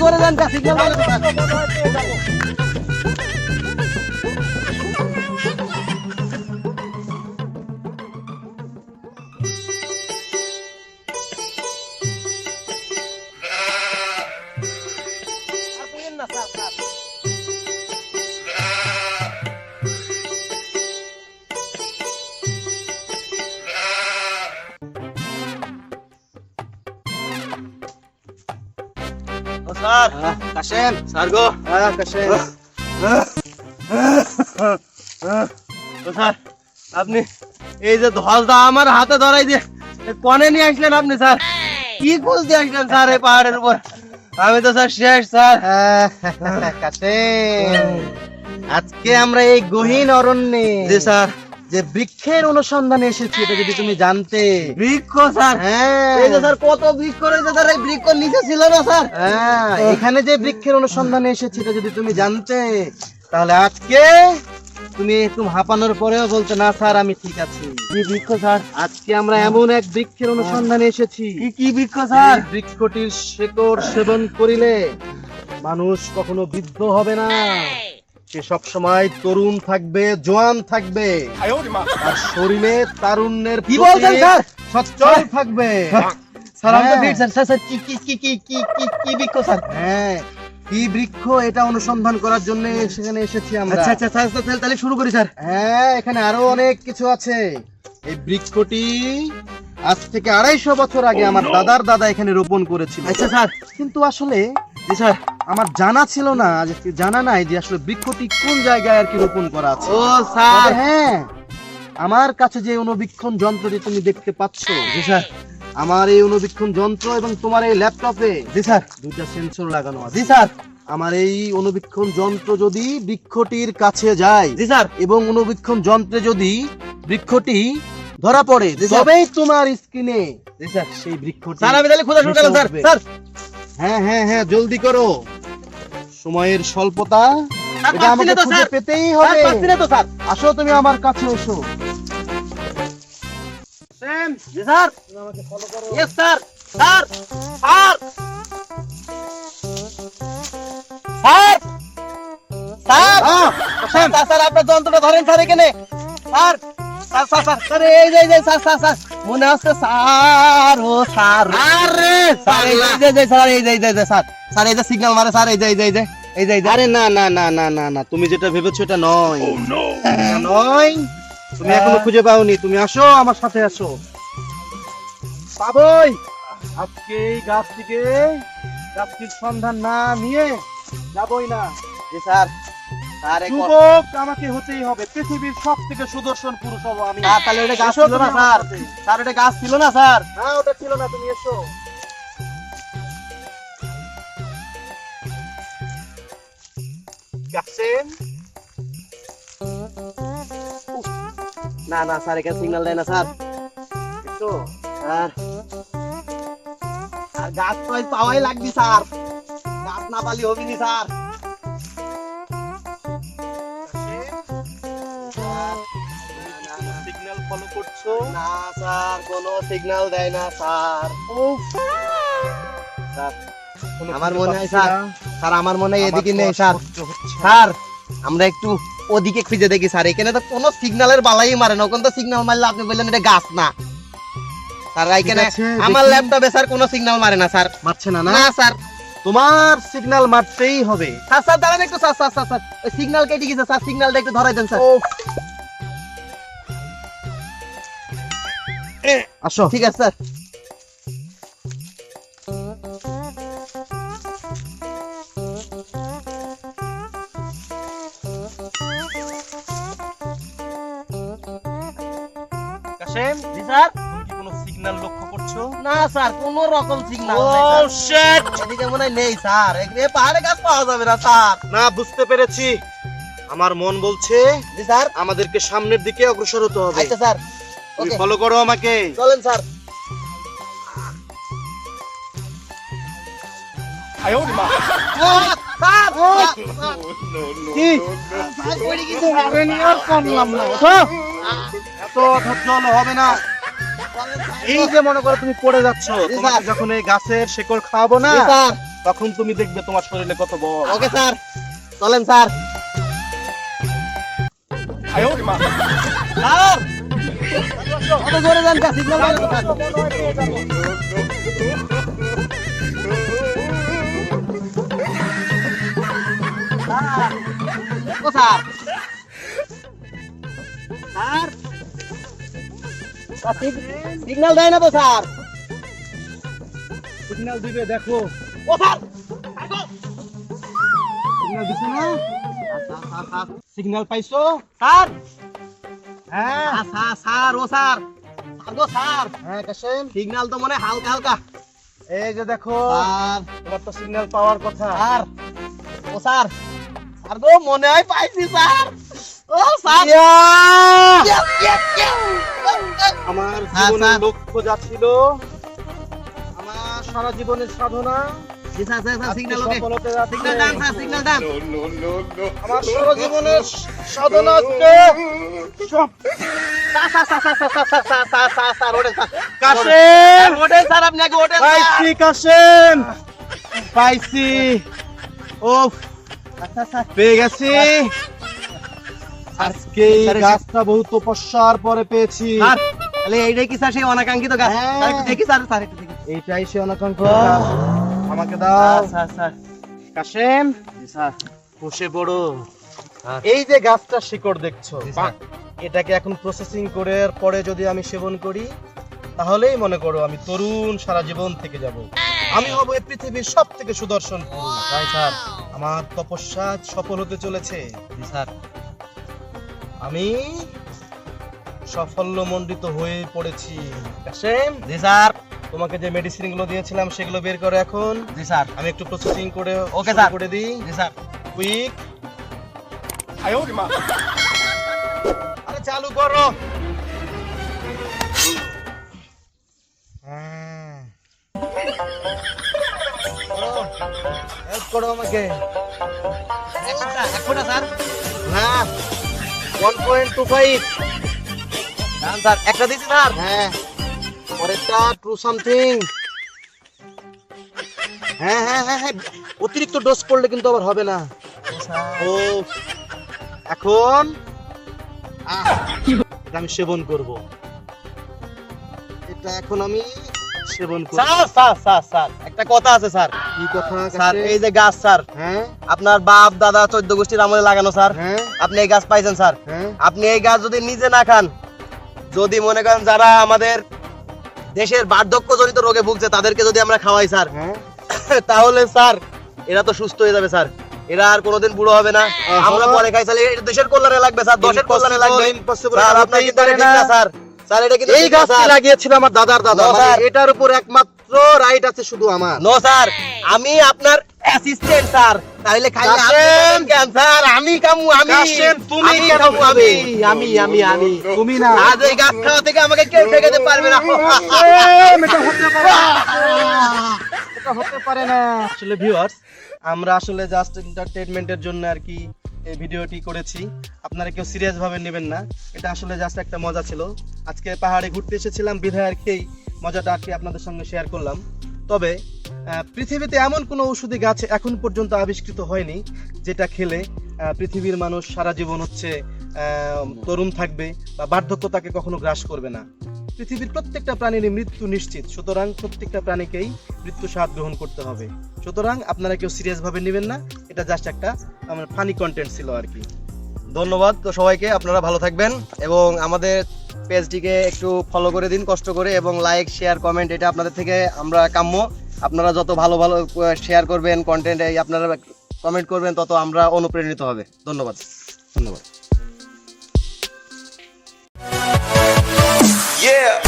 জোরে যান কা সিগন্যাল স্যার। কাশেম। স্যার গো। হ্যাঁ কাশেম। স্যার আপনি এই যে ধসদা আমার হাতে ধরাই দিয়ে কনে নিয়ে আসলেন আপনি স্যার। কি কুল দিয়ে আসলেন স্যার এই পাহাড়ের উপর? আমি তো স্যার শেষ স্যার। কাশেম। আজকে আমরা এই গহীন অরণ্যে জি স্যার। যে বৃক্ষের অনুসন্ধানে এসেছি এটা যদি তুমি জানতে। বৃক্ষ স্যার। হ্যাঁ। এই যে স্যার কত বৃক্ষ রয়েছে স্যার? এই বৃক্ষ নিচে ছিল না স্যার। হ্যাঁ, এখানে যে বৃক্ষের অনুসন্ধানে এসেছি এটা যদি তুমি জানতে তাহলে আজকে তুমি একটু হাঁপানোর পরেও বলতে না স্যার আমি ঠিক আছি। কি বৃক্ষ স্যার? আজকে আমরা এমন এক বৃক্ষের অনুসন্ধানে এসেছি। কি কি বৃক্ষ স্যার? বৃক্ষটির শেকড় সেবন করিলে মানুষ কখনো বৃদ্ধ হবে না। সে সব সময় তরুণ থাকবে জোয়ান থাকবে। আর শরীরে তারুণ্যের কি বলছেন স্যার? সচ্ছল থাকবে। স্যার আমি তো হ্যাঁ। ফিট স্যার স্যার স্যার কি কি কি কি কি কি কি বৃক্ষ স্যার? হ্যাঁ। কি বৃক্ষ এটা অনুসন্ধান করার জন্য সেখানে এসেছি আমরা। আচ্ছা আচ্ছা স্যার স্যার, তাহলে- তাহলে শুরু করি স্যার। হ্যাঁ এখানে আরও অনেক কিছু আছে। এই বৃক্ষটি আজ থেকে আড়াইশো বছর আগে আমার দাদার দাদা এখানে রোপণ করেছিল। আচ্ছা স্যার। কিন্তু আসলে স্যার। আমার জানা ছিল না যে জানা নাই যে আসলে বৃক্ষটি কোন জায়গায় আর কি রোপণ করা আছে। ও স্যার। হ্যাঁ আমার কাছে যে অনুবীক্ষণ যন্ত্রটি তুমি দেখতে পাচ্ছ জি স্যার। আমার এই অনুবীক্ষণ যন্ত্র এবং তোমার এই ল্যাপটপে জি স্যার। দুইটা সেন্সর লাগানো আছে। জি স্যার। আমার এই অনুবীক্ষণ যন্ত্র যদি বৃক্ষটির কাছে যায় জি স্যার। এবং অনুবীক্ষণ যন্ত্রে যদি বৃক্ষটি ধরা পড়ে তবেই তোমার স্ক্রিনে জি স্যার। সেই বৃক্ষটি স্যার আমি তাহলে খোঁজা শুরু করলাম স্যার। স্যার। হ্যাঁ হ্যাঁ হ্যাঁ জলদি করো। সময়ের স্বল্পতা এটা আমাকে খুঁজে পেতেই হবে। তো স্যার। আসো তুমি আমার কাছে এসো। স্যাম জি sir. Yes sir sir sir. Sir sir. Sir sir, sir আপনার যন্ত্রটা ধরেন স্যার এখানে। স্যার মনে হচ্ছে স্যার ও স্যার আরে স্যার এই যে, এই যে, এই যে, স্যার এই যে এই যে, স্যার স্যার এই যে সিগন্যাল মারে স্যার এই যে এই যে এই যে এই যে আরে না না না না না না তুমি যেটা ভেবেছো এটা নয় নয় তুমি এখনও খুঁজে পাওনি তুমি আসো আমার সাথে আসো পাবই আজকে এই গাছ থেকে গাছটির সন্ধান না নিয়ে যাবই না স্যার যুবক আমাকে হতেই হবে। পৃথিবীর সব থেকে সুদর্শন পুরুষ হব আমি। তাহলে ওটা গাছ ছিল না স্যার। স্যার ওটা গাছ ছিল না স্যার। না ওটা ছিল না তুমি এসো। না না স্যার এখানে সিগন্যাল দেয় না স্যার। এসো। স্যার। আর গাছ তো পাওয়াই লাগবে স্যার। গাছ না পালি হবিনি স্যার। ফলো করছ? না স্যার কোনো সিগন্যাল দেয় না স্যার। উফ। স্যার আমার মনে হয় স্যার স্যার আমার মনে হয় এদিকে নেই স্যার। স্যার আমরা একটু ওদিকে খুঁজে দেখি স্যার। এখানে তো কোনো সিগন্যালের বালাই মারে না ওখানে তো সিগন্যাল মারলে আপনি বললেন এটা গাছ না। স্যার এখানে আমার। ল্যাপটপে স্যার কোনো সিগন্যাল মারে না স্যার। মারছে না না? না স্যার। তোমার সিগন্যাল মারতেই হবে। স্যার স্যার দাঁড়ান একটু স্যার স্যার স্যার স্যার। ওই সিগন্যাল কেটে গেছে স্যার সিগন্যালটা একটু ধরাই দেন স্যার। আসো। ঠিক আছে স্যার। কাসেম জি স্যার? কোনো সিগন্যাল লক্ষ্য করছ? না স্যার কোনো রকম সিগন্যাল ও শিট এদিকে মনে হয় নেই স্যার। এ পাহাড়ে গাছ পাওয়া যাবে না স্যার। না বুঝতে পেরেছি। আমার মন বলছে জি স্যার। আমাদেরকে সামনের দিকে অগ্রসর হতে হবে। আচ্ছা স্যার। তুমি ফলো করো আমাকে। চলেন স্যার। হবে না। এই যে মনে করো তুমি পড়ে যাচ্ছ যখন এই গাছের শেকড় খাওয়াবো না তখন তুমি দেখবে তোমার শরীরে কত বল। Okay sir. চলেন স্যার। আয়ো মা। জোরে যান সিগন্যাল স্যার। স্যার, সিগন্যাল দেয় না তো স্যার সিগন্যাল দিবে দেখো ও স্যার সিগন্যাল দিছো না সিগন্যাল পাইছো স্যার হ্যাঁ। স্যার, স্যার স্যার ও স্যার। স্যার গো স্যার। হ্যাঁ কাশেম। সিগন্যাল তো মনে হয় হালকা হালকা। এই যে দেখো স্যার। তোমার তো সিগন্যাল পাওয়ার কথা। স্যার ও স্যার। স্যার গো মনে হয় পাইছি স্যার। ও স্যার! আমার হ্যাঁ, জীবনের স্যার। লক্ষ্য যা ছিল আমার সারা জীবনের সাধনা আজকে পাইছি পেয়ে গেছি গাছটা বহু তপস্যার পরে পেয়েছি তাহলে এইটাই কি স্যার সেই অনাকাঙ্ক্ষিত গাছ দেখি স্যার স্যার এইটাই সে অনাকাঙ্ক্ষিত আমাকে দাও। Sir, sir, Kashem? জি, স্যার। বসে পড়ো। এই যে গাছটা শিকড় দেখছ এটাকে এখন প্রসেসিং করে পরে যদি আমি সেবন করি তাহলেই মনে করো আমি তরুণ সারা জীবন থেকে যাব। আমি হব এই পৃথিবীর সব থেকে সুদর্শন পুরুষ তাই, স্যার। আমার তপস্যা সফল হতে চলেছে। জি, স্যার। আমি সাফল্য মণ্ডিত হয়ে পড়েছি। কাশেম? জি, স্যার। তোমাকে যে মেডিসিনগুলো দিয়েছিলাম সেগুলো বের করো এখন জি, স্যার। আমি একটু প্রসেসিং করে ওকে, স্যার। করে দিই জি, স্যার। কুইক আরে চালু করো হ্যাঁ। করো। করো আমাকে এক ফোঁটা, এক ফোঁটা, স্যার। না one point two five sir. একটা দিছি, স্যার। হ্যাঁ পরেরটা টু সামথিং হ্যাঁ হ্যাঁ হ্যাঁ হ্যাঁ অতিরিক্ত ডোজ করলে কিন্তু আবার হবে না। ও এখন এটা আমি সেবন করব। এটা এখন আমি সেবন করব। স্যার, স্যার, স্যার, স্যার, একটা কথা আছে স্যার। কি কথা স্যার এই যে গাছ স্যার হ্যাঁ? আপনার বাপ দাদা চোদ্দ গোষ্ঠীর আমলে লাগানো স্যার। হ্যাঁ? আপনি এই গাছ পাইছেন স্যার। হ্যাঁ? আপনি এই গাছ যদি নিজে না খান যদি মনে করেন যারা আমাদের দেশের বার্ধক্য জনিত রোগে ভুগছে তাদেরকে যদি আমরা খাওয়াই স্যার হ্যাঁ। তাহলে স্যার এরা তো সুস্থ হয়ে যাবে স্যার। এরা আর কোনোদিন বুড়ো হবে না। আমরা পরে খাই তাহলে এটা দেশের কল্যাণে লাগবে স্যার দশের কল্যাণে লাগবে। স্যার আপনার কিন্তু ঠিক না। স্যার। স্যার এটা কিন্তু এই গাছটি লাগিয়েছিল আমার দাদার দাদা। মানে স্যার। এটার উপর একমাত্র রাইট আছে শুধু আমার। নো স্যার আমি আপনার অ্যাসিস্ট্যান্ট স্যার। স্যার আমি কামু আমি। তুমি খাবে? আমি। আমি আমি আমি তুমি না। আজ এই গাছ খাওয়া থেকে আমাকে কেউ ঠেকাতে পারবে না। এটা হতে পারে এটা হতে পারে না। আসলে ভিউয়ার্স আমরা আসলে জাস্ট এন্টারটেইনমেন্টের জন্য আর কি এই ভিডিওটি করেছি। আপনারা কেউ সিরিয়াস ভাবে নেবেন না। এটা আসলে জাস্ট একটা মজা ছিল। আজকে পাহাড়ে ঘুরতে এসেছিলাম বিধায় আর মজাটা আর কি আপনাদের সঙ্গে শেয়ার করলাম। তবে পৃথিবীতে এমন কোনো ঔষধি গাছ এখন পর্যন্ত আবিষ্কৃত হয়নি যেটা খেলে পৃথিবীর মানুষ সারা জীবন হচ্ছে তরুণ থাকবে বা বার্ধক্য তাকে কখনো গ্রাস করবে না। পৃথিবীর প্রত্যেকটা প্রাণীরই মৃত্যু নিশ্চিত, সুতরাং প্রত্যেকটা প্রাণীকেই মৃত্যু স্বাদ গ্রহণ করতে হবে। সুতরাং আপনারা কেউ সিরিয়াস ভাবে নেবেন না, এটা জাস্ট একটা, আমার ফানি কন্টেন্ট ছিল আর কি। ধন্যবাদ তো সবাইকে, আপনারা ভালো থাকবেন এবং আমাদের পেজটিকে একটু ফলো করে দিন, কষ্ট করে, এবং লাইক শেয়ার কমেন্ট এটা আপনাদের থেকে আমরা কাম্য। আপনারা যত ভালো ভালো শেয়ার করবেন কন্টেন্ট আপনারা কমেন্ট করবেন, তত আমরা অনুপ্রেরিত হবে। ধন্যবাদ। ধন্যবাদ। Yeah.